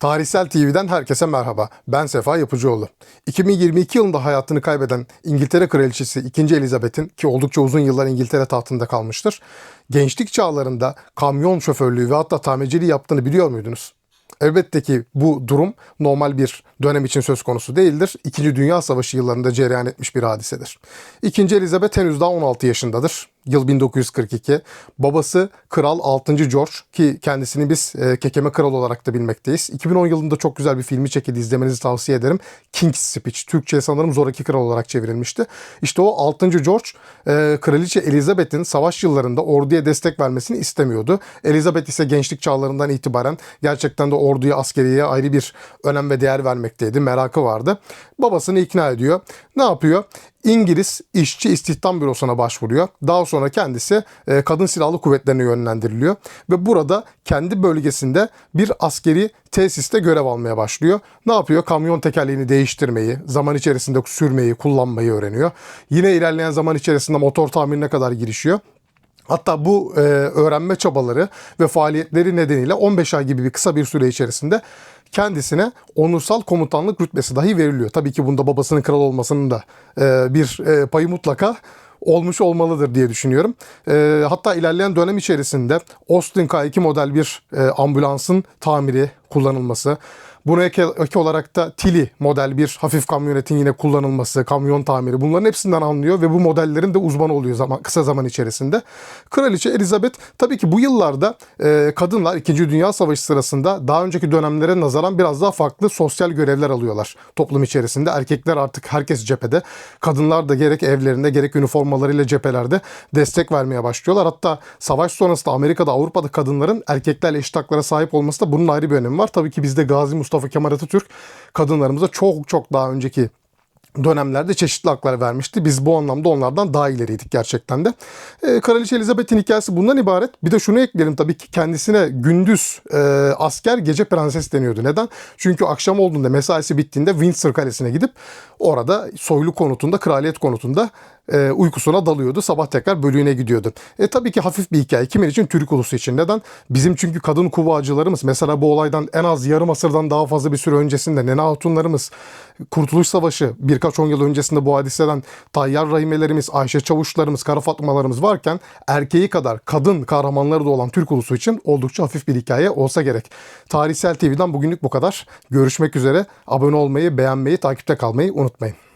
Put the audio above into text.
Tarihsel TV'den herkese merhaba. Ben Sefa Yapıcıoğlu. 2022 yılında hayatını kaybeden İngiltere Kraliçesi 2. Elizabeth'in ki oldukça uzun yıllar İngiltere tahtında kalmıştır. Gençlik çağlarında kamyon şoförlüğü ve hatta tamirciliği yaptığını biliyor muydunuz? Elbette ki bu durum normal bir dönem için söz konusu değildir. İkinci Dünya Savaşı yıllarında cereyan etmiş bir hadisedir. İkinci Elizabeth henüz daha 16 yaşındadır. Yıl 1942. Babası Kral 6. George ki kendisini biz e, Kekeme Kral olarak da bilmekteyiz. 2010 yılında çok güzel bir filmi çekildi. izlemenizi tavsiye ederim. King's Speech. Türkçe'ye sanırım Zoraki Kral olarak çevrilmişti. İşte o 6. George e, Kraliçe Elizabeth'in savaş yıllarında orduya destek vermesini istemiyordu. Elizabeth ise gençlik çağlarından itibaren gerçekten de orduya, askeriye ayrı bir önem ve değer vermekteydi. Merakı vardı. Babasını ikna ediyor. Ne yapıyor? İngiliz İşçi İstihdam Bürosu'na başvuruyor. Daha sonra kendisi e, kadın silahlı kuvvetlerine yönlendiriliyor ve burada kendi bölgesinde bir askeri tesiste görev almaya başlıyor. Ne yapıyor? Kamyon tekerleğini değiştirmeyi, zaman içerisinde sürmeyi, kullanmayı öğreniyor. Yine ilerleyen zaman içerisinde motor tamirine kadar girişiyor. Hatta bu e, öğrenme çabaları ve faaliyetleri nedeniyle 15 ay gibi bir kısa bir süre içerisinde kendisine onursal komutanlık rütbesi dahi veriliyor. Tabii ki bunda babasının kral olmasının da e, bir e, payı mutlaka olmuş olmalıdır diye düşünüyorum. E, hatta ilerleyen dönem içerisinde Austin K2 model bir e, ambulansın tamiri, kullanılması, Buna ek, ek olarak da Tili model bir hafif kamyonetin yine kullanılması, kamyon tamiri bunların hepsinden anlıyor ve bu modellerin de uzmanı oluyor zaman, kısa zaman içerisinde. Kraliçe Elizabeth tabii ki bu yıllarda e, kadınlar 2. Dünya Savaşı sırasında daha önceki dönemlere nazaran biraz daha farklı sosyal görevler alıyorlar toplum içerisinde. Erkekler artık herkes cephede. Kadınlar da gerek evlerinde gerek üniformalarıyla cephelerde destek vermeye başlıyorlar. Hatta savaş sonrasında Amerika'da Avrupa'da kadınların erkeklerle eşit haklara sahip olması da bunun ayrı bir önemi var. Tabii ki bizde Gazi Kemal Atatürk kadınlarımıza çok çok daha önceki dönemlerde çeşitli haklar vermişti. Biz bu anlamda onlardan daha ileriydik gerçekten de. Ee, Kraliçe Elizabeth'in hikayesi bundan ibaret. Bir de şunu ekleyelim tabii ki kendisine gündüz e, asker gece prenses deniyordu. Neden? Çünkü akşam olduğunda mesaisi bittiğinde Windsor Kalesi'ne gidip orada soylu konutunda, kraliyet konutunda e, uykusuna dalıyordu. Sabah tekrar bölüğüne gidiyordu. E tabii ki hafif bir hikaye. Kimin için? Türk ulusu için. Neden? Bizim çünkü kadın kuvacılarımız mesela bu olaydan en az yarım asırdan daha fazla bir süre öncesinde Nene Hatunlarımız Kurtuluş Savaşı birkaç on yıl öncesinde bu hadiseden Tayyar Rahimelerimiz, Ayşe Çavuşlarımız, Kara Fatmalarımız varken erkeği kadar kadın kahramanları da olan Türk ulusu için oldukça hafif bir hikaye olsa gerek. Tarihsel TV'den bugünlük bu kadar. Görüşmek üzere. Abone olmayı, beğenmeyi, takipte kalmayı unutmayın.